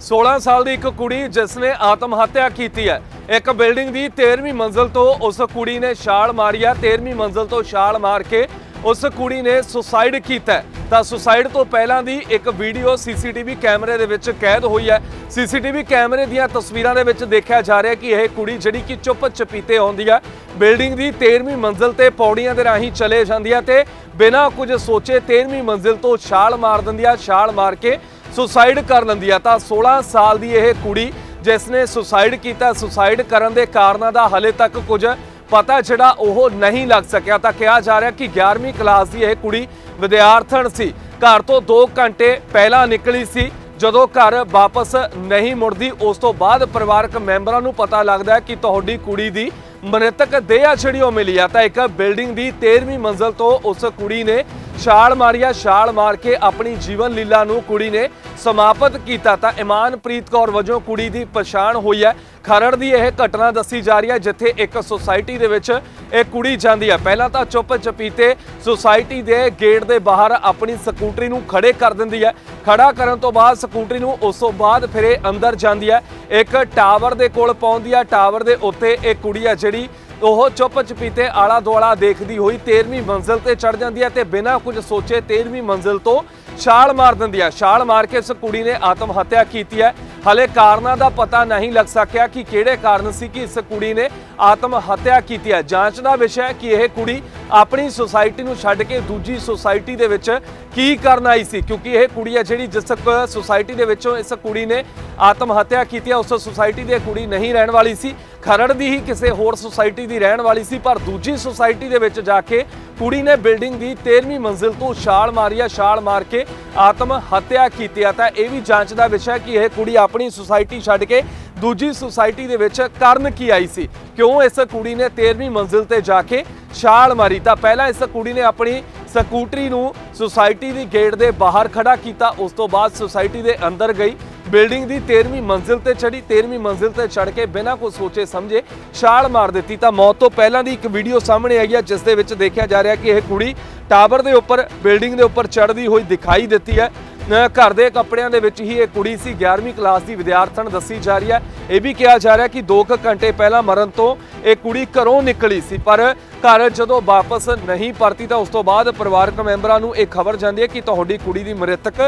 16 ਸਾਲ ਦੀ ਇੱਕ ਕੁੜੀ ਜਿਸ ਨੇ ਆਤਮ ਹੱਤਿਆ ਕੀਤੀ ਹੈ। ਇੱਕ ਬਿਲਡਿੰਗ ਦੀ 13ਵੀਂ ਮੰਜ਼ਲ ਤੋਂ ਉਸ ਕੁੜੀ ਨੇ ਛਾਲ ਮਾਰੀ ਹੈ। 13ਵੀਂ ਮੰਜ਼ਲ ਤੋਂ ਛਾਲ ਮਾਰ ਕੇ ਉਸ ਕੁੜੀ ਨੇ ਸੁਸਾਈਡ ਕੀਤਾ ਤਾਂ ਸੁਸਾਈਡ ਤੋਂ ਪਹਿਲਾਂ ਦੀ ਇੱਕ ਵੀਡੀਓ ਸੀਸੀਟੀਵੀ ਕੈਮਰੇ ਦੇ ਵਿੱਚ ਕੈਦ ਹੋਈ ਹੈ। ਸੀਸੀਟੀਵੀ ਕੈਮਰੇ ਦੀਆਂ ਤਸਵੀਰਾਂ ਦੇ ਵਿੱਚ ਦੇਖਿਆ ਜਾ ਰਿਹਾ ਕਿ ਇਹ ਕੁੜੀ ਜਿਹੜੀ ਕਿ ਚੁੱਪ ਚਪੀਤੇ ਆਉਂਦੀ ਹੈ। ਬਿਲਡਿੰਗ ਦੀ 13ਵੀਂ ਮੰਜ਼ਲ ਤੇ ਪੌੜੀਆਂ ਦੇ ਰਾਹੀਂ ਚਲੇ ਜਾਂਦੀ ਹੈ ਤੇ ਬਿਨਾਂ ਕੁਝ ਸੋਚੇ 13ਵੀਂ ਮੰਜ਼ਿਲ ਤੋਂ ਛਾਲ ਮਾਰ ਦਿੰਦੀ ਹੈ। ਛਾਲ ਮਾਰ ਕੇ ਸੁਸਾਈਡ ਕਰ ਲੈਂਦੀ ਹੈ ਤਾਂ 16 ਸਾਲ ਦੀ ਇਹ ਕੁੜੀ ਜਿਸ ਨੇ ਸੁਸਾਈਡ ਕੀਤਾ, ਸੁਸਾਈਡ ਕਰਨ ਦੇ ਕਾਰਨਾਂ ਦਾ ਹਲੇ ਤੱਕ ਕੁਝ ਪਤਾ ਜਿਹੜਾ ਉਹ ਨਹੀਂ ਲੱਗ ਸਕਿਆ। ਤਾਂ ਕਿਹਾ ਜਾ ਰਿਹਾ ਕਿ 11ਵੀਂ ਕਲਾਸ ਦੀ ਇਹ ਕੁੜੀ ਵਿਦਿਆਰਥਣ ਸੀ। ਘਰ ਤੋਂ 2 ਘੰਟੇ ਪਹਿਲਾਂ ਨਿਕਲੀ ਸੀ। ਜਦੋਂ ਘਰ ਵਾਪਸ ਨਹੀਂ ਮੁੜਦੀ, ਉਸ ਤੋਂ ਬਾਅਦ ਪਰਿਵਾਰਕ ਮੈਂਬਰਾਂ ਨੂੰ ਪਤਾ ਲੱਗਦਾ ਹੈ ਕਿ ਤੁਹਾਡੀ ਕੁੜੀ ਦੀ ਮ੍ਰਿਤਕ ਦੇਹ ਆ ਜਿਹੜੀ ਉਹ ਮਿਲੀ ਆ। ਤਾਂ ਇੱਕ ਬਿਲਡਿੰਗ ਦੀ 13ਵੀਂ ਮੰਜ਼ਲ ਤੋਂ ਉਸ ਕੁੜੀ ਨੇ ਛਾਲ ਮਾਰਿਆ, ਛਾਲ ਮਾਰ ਕੇ ਆਪਣੀ ਜੀਵਨ ਲੀਲਾ ਨੂੰ ਕੁੜੀ ਨੇ ਸਮਾਪਤ ਕੀਤਾ ਤਾਂ ਇਮਾਨਪ੍ਰੀਤ ਕੌਰ ਵਜੋਂ ਕੁੜੀ ਦੀ ਪਛਾਣ ਹੋਈ ਹੈ। ਖਰੜ ਦੀ ਇਹ ਘਟਨਾ ਦੱਸੀ ਜਾ ਰਹੀ ਹੈ, ਜਿੱਥੇ ਇੱਕ ਸੁਸਾਇਟੀ ਦੇ ਵਿੱਚ ਇਹ ਕੁੜੀ ਜਾਂਦੀ ਹੈ। ਪਹਿਲਾਂ ਤਾਂ ਚੁੱਪ ਚਪੀਤੇ ਸੁਸਾਇਟੀ ਦੇ ਗੇਟ ਦੇ ਬਾਹਰ ਆਪਣੀ ਸਕੂਟਰੀ ਨੂੰ ਖੜੇ ਕਰ ਦਿੰਦੀ ਹੈ। ਖੜਾ ਕਰਨ ਤੋਂ ਬਾਅਦ ਸਕੂਟਰੀ ਨੂੰ ਉਸ ਤੋਂ ਬਾਅਦ ਫਿਰ ਇਹ ਅੰਦਰ ਜਾਂਦੀ ਹੈ। ਇੱਕ ਟਾਵਰ ਦੇ ਕੋਲ ਪਹੁੰਚਦੀ ਹੈ। ਟਾਵਰ ਦੇ ਉੱਤੇ ਇਹ ਕੁੜੀ ਹੈ ਜਿਹੜੀ ਉਹ ਚੁੱਪ ਚਪੀਤੇ ਆਲਾ ਦੁਆਲਾ ਦੇਖਦੀ ਹੋਈ 13ਵੀਂ ਮੰਜ਼ਿਲ ਤੇ ਚੜ ਜਾਂਦੀ ਹੈ ਤੇ ਬਿਨਾਂ ਕੁਝ ਸੋਚੇ 13ਵੀਂ ਮੰਜ਼ਿਲ ਤੋਂ ਛਾਲ ਮਾਰ ਦਿੰਦੀ ਹੈ। ਛਾਲ ਮਾਰ ਕੇ ਇਸ ਕੁੜੀ ਨੇ ਆਤਮ ਹੱਤਿਆ ਕੀਤੀ ਹੈ। ਹਲੇ ਕਾਰਨਾਂ ਦਾ ਪਤਾ ਨਹੀਂ ਲੱਗ ਸਕਿਆ ਕਿ ਕਿਹੜੇ ਕਾਰਨ ਸੀ ਕਿ ਇਸ ਕੁੜੀ ਨੇ ਆਤਮ ਹੱਤਿਆ ਕੀਤੀ ਹੈ। ਜਾਂਚ ਦਾ ਵਿਸ਼ਾ ਹੈ ਕਿ ਇਹ ਕੁੜੀ ਆਪਣੀ ਸੁਸਾਇਟੀ ਨੂੰ ਛੱਡ ਕੇ ਦੂਜੀ ਸੁਸਾਇਟੀ ਦੇ ਵਿੱਚ ਕੀ ਕਰਨ ਆਈ ਸੀ, ਕਿਉਂਕਿ ਇਹ ਕੁੜੀ ਹੈ ਜਿਹੜੀ ਜਿਸ ਕ- ਸੁਸਾਇਟੀ ਦੇ ਵਿੱਚੋਂ ਇਸ ਕੁੜੀ ਨੇ ਆਤਮ ਹੱਤਿਆ ਕੀਤੀ ਹੈ ਉਸ ਸੁਸਾਇਟੀ ਦੀ ਇਹ ਕੁੜੀ ਨਹੀਂ ਰਹਿਣ ਵਾਲੀ ਸੀ। ਖਰੜ ਦੀ ਹੀ ਕਿਸੇ ਹੋਰ ਸੁਸਾਇਟੀ ਦੀ ਰਹਿਣ ਵਾਲੀ ਸੀ, ਪਰ ਦੂਜੀ ਸੁਸਾਇਟੀ ਦੇ ਵਿੱਚ ਜਾ ਕੇ ਕੁੜੀ ਨੇ ਬਿਲਡਿੰਗ ਦੀ 13ਵੀਂ ਮੰਜ਼ਿਲ ਤੋਂ ਛਾਲ ਮਾਰੀ ਆ, ਛਾਲ ਮਾਰ ਕੇ ਆਤਮ ਹੱਤਿਆ ਕੀਤੀ ਹੈ ਤਾਂ ਇਹ ਵੀ ਜਾਂਚ ਦਾ ਵਿਸ਼ਾ ਕਿ ਇਹ ਕੁੜੀ ਆਪਣੀ ਸੁਸਾਇਟੀ ਛੱਡ ਕੇ ਦੂਜੀ ਸੁਸਾਇਟੀ ਦੇ ਵਿੱਚ ਕਰਨ ਕੀ ਆਈ ਸੀ। ਕਿਉਂ ਇਸ ਕੁੜੀ ਨੇ 13ਵੀਂ ਮੰਜ਼ਿਲ ਤੇ ਜਾ ਕੇ ਛਾਲ ਮਾਰੀ? ਤਾਂ ਪਹਿਲਾਂ ਇਸ ਕੁੜੀ ਨੇ ਆਪਣੀ ਸਕੂਟਰੀ ਨੂੰ ਸੁਸਾਇਟੀ ਦੀ ਗੇਟ ਦੇ ਬਾਹਰ ਖੜਾ ਕੀਤਾ, ਉਸ ਤੋਂ ਬਾਅਦ ਸੁਸਾਇਟੀ ਦੇ ਅੰਦਰ ਗਈ। ਬਿਲਡਿੰਗ ਦੀ 13ਵੀਂ ਮੰਜ਼ਿਲ ਤੇ ਚੜੀ 13ਵੀਂ ਮੰਜ਼ਿਲ ਤੇ ਚੜ ਕੇ ਬਿਨਾਂ ਕੁਝ ਸੋਚੇ ਸਮਝੇ ਛਾਲ ਮਾਰ ਦਿੱਤੀ। ਤਾਂ ਮੌਤ ਤੋਂ ਪਹਿਲਾਂ ਦੀ ਇੱਕ ਵੀਡੀਓ ਸਾਹਮਣੇ ਆਈ ਹੈ, ਜਿਸ ਦੇ ਵਿੱਚ ਦੇਖਿਆ ਜਾ ਰਿਹਾ ਕਿ ਇਹ ਕੁੜੀ ਟਾਵਰ ਦੇ ਉੱਪਰ, ਬਿਲਡਿੰਗ ਦੇ ਉੱਪਰ ਚੜ੍ਹਦੀ ਹੋਈ ਦਿਖਾਈ ਦਿੱਤੀ ਹੈ। ਘਰ ਦੇ ਕੱਪੜਿਆਂ ਦੇ ਵਿੱਚ ਹੀ ਇਹ ਕੁੜੀ ਸੀ। 11ਵੀਂ ਕਲਾਸ ਦੀ ਵਿਦਿਆਰਥਣ ਦੱਸੀ ਜਾ ਰਹੀ ਹੈ। ਇਹ ਵੀ ਕਿਹਾ ਜਾ ਰਿਹਾ ਕਿ 2 ਘੰਟੇ ਪਹਿਲਾਂ ਮਰਨ ਤੋਂ ਇਹ ਕੁੜੀ ਘਰੋਂ ਨਿਕਲੀ ਸੀ। ਪਰ ਘਰ ਜਦੋਂ ਵਾਪਸ ਨਹੀਂ ਪਰਤੀ ਤਾਂ ਉਸ ਤੋਂ ਬਾਅਦ ਪਰਿਵਾਰਕ ਮੈਂਬਰਾਂ ਨੂੰ ਇਹ ਖਬਰ ਜਾਂਦੀ ਹੈ ਕਿ ਤੁਹਾਡੀ ਕੁੜੀ ਦੀ ਮ੍ਰਿਤਕ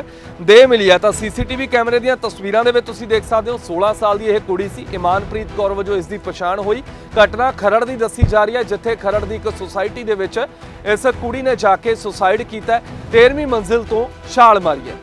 ਦੇਹ ਮਿਲੀ ਹੈ। ਤਾਂ ਸੀਸੀਟੀਵੀ ਕੈਮਰੇ ਦੀਆਂ ਤਸਵੀਰਾਂ ਦੇ ਵਿੱਚ ਤੁਸੀਂ ਦੇਖ ਸਕਦੇ ਹੋ 16 ਸਾਲ ਦੀ ਇਹ ਕੁੜੀ ਸੀ। ਇਮਾਨਪ੍ਰੀਤ ਕੌਰ ਵਜੋਂ ਇਸ ਦੀ ਪਛਾਣ ਹੋਈ। ਘਟਨਾ ਖਰੜ ਦੀ ਦੱਸੀ ਜਾ ਰਹੀ ਹੈ, ਜਿੱਥੇ ਖਰੜ ਦੀ ਇੱਕ ਸੁਸਾਇਟੀ ਦੇ ਵਿੱਚ ਇਸ ਕੁੜੀ ਨੇ ਜਾ ਕੇ ਸੁਸਾਇਡ ਕੀਤਾ 13ਵੀਂ ਮੰਜ਼ਿਲ ਤੋਂ ਛਾਲ ਮਾਰੀ ਹੈ।